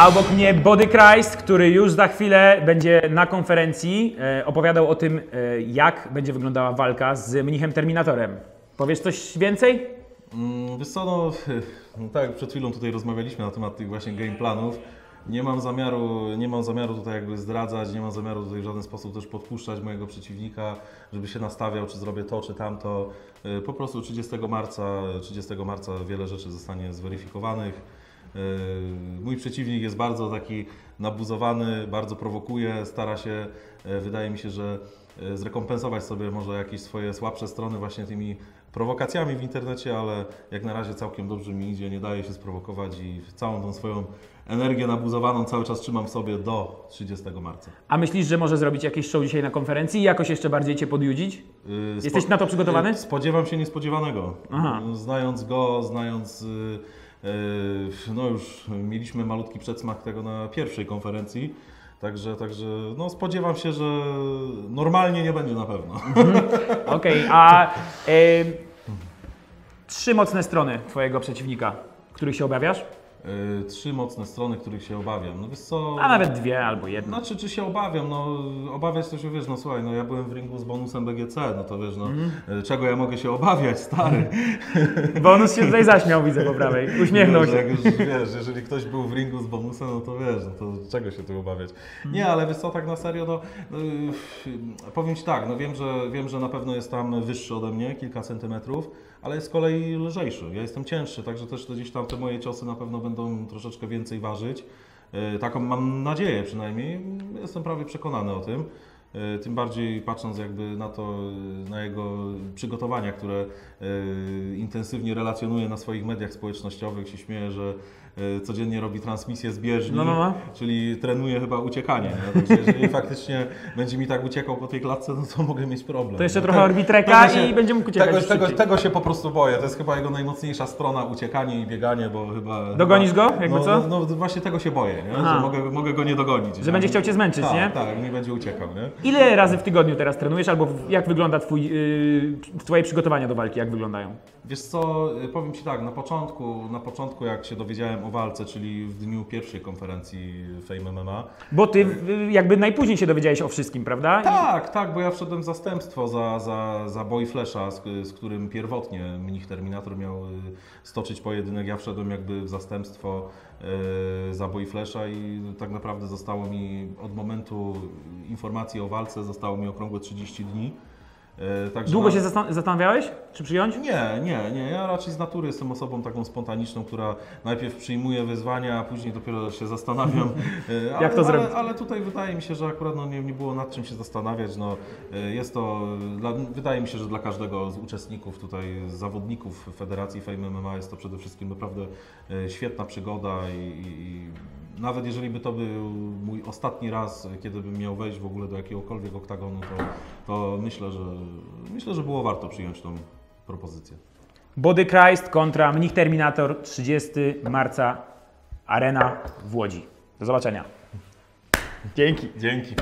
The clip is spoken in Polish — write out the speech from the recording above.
A obok mnie Body Christ, który już za chwilę będzie na konferencji e, opowiadał o tym, e, jak będzie wyglądała walka z mnichem Terminatorem. Powiesz coś więcej? Mm, Wiesz co, no, no tak przed chwilą tutaj rozmawialiśmy na temat tych właśnie game planów. Nie mam zamiaru, nie mam zamiaru tutaj jakby zdradzać, nie mam zamiaru tutaj w żaden sposób też podpuszczać mojego przeciwnika, żeby się nastawiał, czy zrobię to, czy tamto. Y, Po prostu 30 marca, 30 marca wiele rzeczy zostanie zweryfikowanych. Y, Mój przeciwnik jest bardzo taki nabuzowany, bardzo prowokuje, stara się, y, wydaje mi się, że y, zrekompensować sobie może jakieś swoje słabsze strony właśnie tymi prowokacjami w internecie, ale jak na razie całkiem dobrze mi idzie, nie daje się sprowokować i całą tą swoją energię nabuzowaną cały czas trzymam sobie do 30 marca. A myślisz, że może zrobić jakieś show dzisiaj na konferencji i jakoś jeszcze bardziej Cię podjudzić? Y, Jesteś na to przygotowany? y, Spodziewam się niespodziewanego. Aha. Znając go, znając. y, y, No już mieliśmy malutki przedsmak tego na pierwszej konferencji. Także, także no spodziewam się, że normalnie nie będzie na pewno. Okej, a e, trzy mocne strony Twojego przeciwnika, których się obawiasz? Y, Trzy mocne strony, których się obawiam. No wiesz co, A nawet dwie albo jedna. Znaczy, czy się obawiam? No, obawiać to się wiesz, no słuchaj, no ja byłem w ringu z bonusem BGC, no to wiesz, no, Mhm. y, czego ja mogę się obawiać, stary? Bonus się tutaj zaśmiał, widzę po prawej. Uśmiechnął się. Jak już, wiesz, jeżeli ktoś był w ringu z bonusem, no to wiesz, no to czego się tu obawiać? Nie, ale wiesz co, tak na serio, no, no y, powiem Ci tak, no wiem że, wiem, że na pewno jest tam wyższy ode mnie, kilka centymetrów, ale jest z kolei lżejszy. Ja jestem cięższy, także też gdzieś tam te moje ciosy na pewno będą troszeczkę więcej ważyć. Y, Taką mam nadzieję przynajmniej, jestem prawie przekonany o tym. Y, Tym bardziej patrząc jakby na to, y, na jego przygotowania, które y, intensywnie relacjonuje na swoich mediach społecznościowych, się śmieje, że codziennie robi transmisję z bieżni, No, no, no. czyli trenuje chyba uciekanie. Nie? Także jeżeli faktycznie będzie mi tak uciekał po tej klatce, no to mogę mieć problem. To jeszcze No, trochę te- orbitreka tego się- i będzie mógł uciekać Tego, tego, tego się po prostu boję. To jest chyba jego najmocniejsza strona, uciekanie i bieganie, bo chyba... Dogonisz go? Jakby no, co? No, no właśnie tego się boję, że mogę, mogę go nie dogonić. Że będzie chciał Cię zmęczyć, tak, nie? Tak, nie będzie uciekał, nie? Ile razy w tygodniu teraz trenujesz, albo jak wygląda twój, yy, Twoje przygotowania do walki, jak wyglądają? Wiesz co, y, powiem Ci tak, na początku, na początku jak się dowiedziałem o walce, czyli w dniu pierwszej konferencji Fame MMA, Bo Ty yy, jakby najpóźniej się dowiedziałeś o wszystkim, prawda? I- Tak, tak, bo ja wszedłem w zastępstwo za, za, za Boy Flesha, z, z którym pierwotnie mnich Terminator miał y, stoczyć pojedynek. Ja wszedłem jakby w zastępstwo y, za Boy Flesha i tak naprawdę zostało mi od momentu informacji o walce zostało mi okrągłe 30 dni. Y, Także Długo na- się zastan- zastanawiałeś, czy przyjąć? nie, nie, nie. Ja raczej z natury jestem osobą taką spontaniczną, która najpierw przyjmuje wyzwania, a później dopiero się zastanawiam. e, ale, to zrobić? Ale, ale tutaj wydaje mi się, że akurat no, nie, nie było nad czym się zastanawiać. No, e, jest to, dla, wydaje mi się, że dla każdego z uczestników tutaj, z zawodników Federacji Fame MMA jest to przede wszystkim naprawdę e, świetna przygoda i, i nawet jeżeli by to był mój ostatni raz, kiedy bym miał wejść w ogóle do jakiegokolwiek oktagonu, to, to myślę, że myślę, że było warto przyjąć tą propozycję. Body Christ kontra Mnich Terminator 30 marca Arena w Łodzi. Do zobaczenia. Dzięki. Dzięki.